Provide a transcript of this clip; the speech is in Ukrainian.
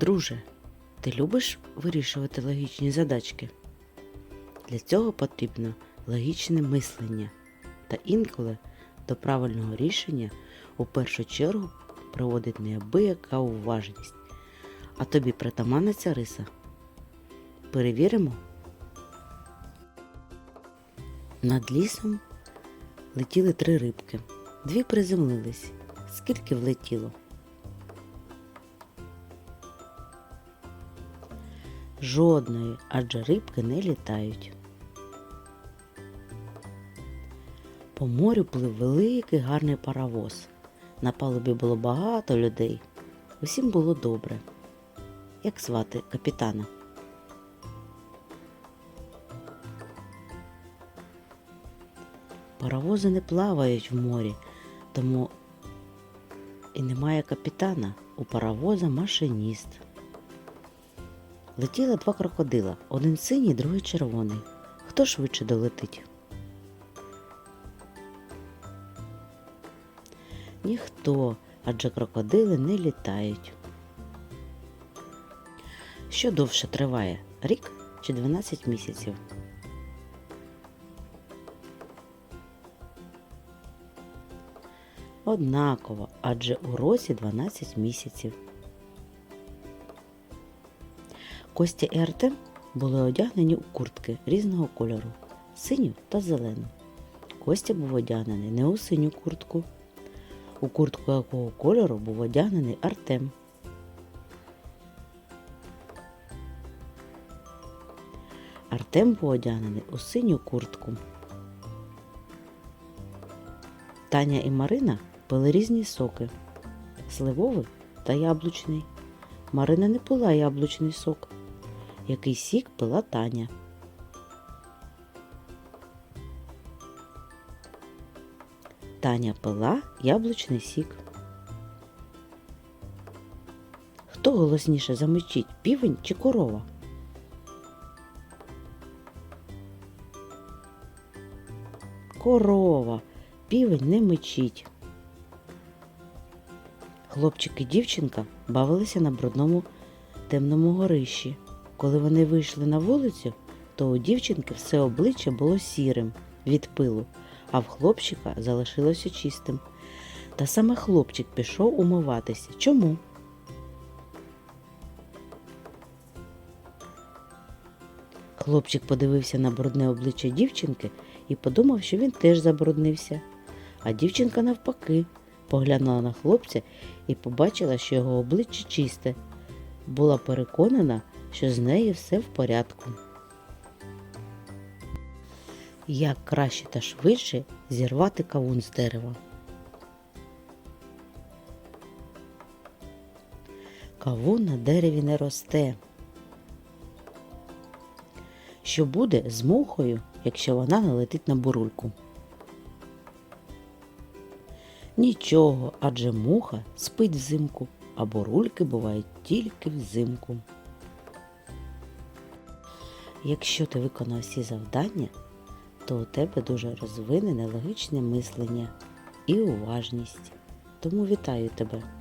Друже, ти любиш вирішувати логічні задачки? Для цього потрібно логічне мислення, та інколи до правильного рішення у першу чергу приводить неабияка уважність. А тобі притаманна ця риса? Перевіримо. Над лісом летіли три рибки. Дві приземлились. Скільки влетіло? Жодної, адже рибки не літають. По морю плив великий гарний паровоз. На палубі було багато людей. Усім було добре. Як звати капітана? Паровози не плавають в морі, тому і немає капітана. У паровоза машиніст. Летіли два крокодила, один синій, другий червоний. Хто швидше долетить? Ніхто, адже крокодили не літають. Що довше триває? Рік чи 12 місяців? Однаково, адже у році 12 місяців. Костя і Артем були одягнені у куртки різного кольору синю та зелену. Костя був одягнений не у синю куртку, у куртку якого кольору був одягнений Артем. Артем був одягнений у синю куртку. Таня і Марина пили різні соки сливовий та яблучний. Марина не пила яблучний сок. Який сік пила Таня. Таня пила яблучний сік. Хто голосніше замичить, півень чи корова? Корова. Півень не мичить. Хлопчик і дівчинка бавилися на брудному темному горищі. Коли вони вийшли на вулицю, то у дівчинки все обличчя було сірим від пилу, а в хлопчика залишилося чистим. Та саме хлопчик пішов умиватися. Чому? Хлопчик подивився на брудне обличчя дівчинки і подумав, що він теж забруднився. А дівчинка навпаки поглянула на хлопця і побачила, що його обличчя чисте. Була переконана, що з нею все в порядку. Як краще та швидше зірвати кавун з дерева. Кавун на дереві не росте. Що буде з мухою, якщо вона налетить на бурульку? Нічого, адже муха спить взимку, а бурульки бувають тільки взимку. Якщо ти виконав всі завдання, то у тебе дуже розвинене логічне мислення і уважність. Тому вітаю тебе!